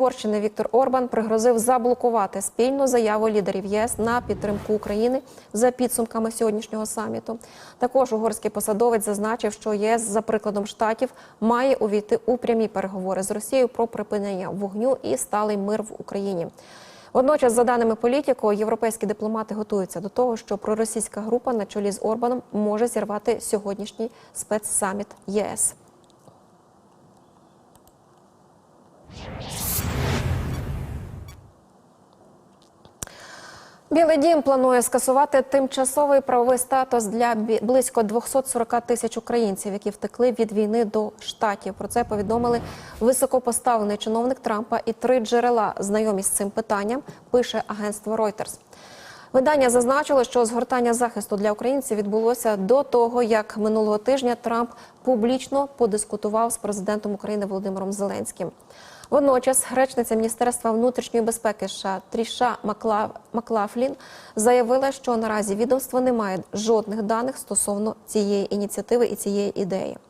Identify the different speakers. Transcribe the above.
Speaker 1: Угорщини Віктор Орбан пригрозив заблокувати спільну заяву лідерів ЄС на підтримку України за підсумками сьогоднішнього саміту. Також угорський посадовець зазначив, що ЄС за прикладом штатів має увійти у прямі переговори з Росією про припинення вогню і сталий мир в Україні. Водночас, за даними політико, європейські дипломати готуються до того, що проросійська група на чолі з Орбаном може зірвати сьогоднішній спецсаміт ЄС. Білий дім планує скасувати тимчасовий правовий статус для близько 240 тисяч українців, які втекли від війни до штатів. Про це повідомили високопоставлений чиновник Трампа і три джерела знайомі з цим питанням. Пише агентство Reuters. Видання зазначило, що згортання захисту для українців відбулося до того, як минулого тижня Трамп публічно подискутував з президентом України Володимиром Зеленським. Водночас речниця Міністерства внутрішньої безпеки США Тріша Макла- Маклафлін заявила, що наразі відомство не має жодних даних стосовно цієї ініціативи і цієї ідеї.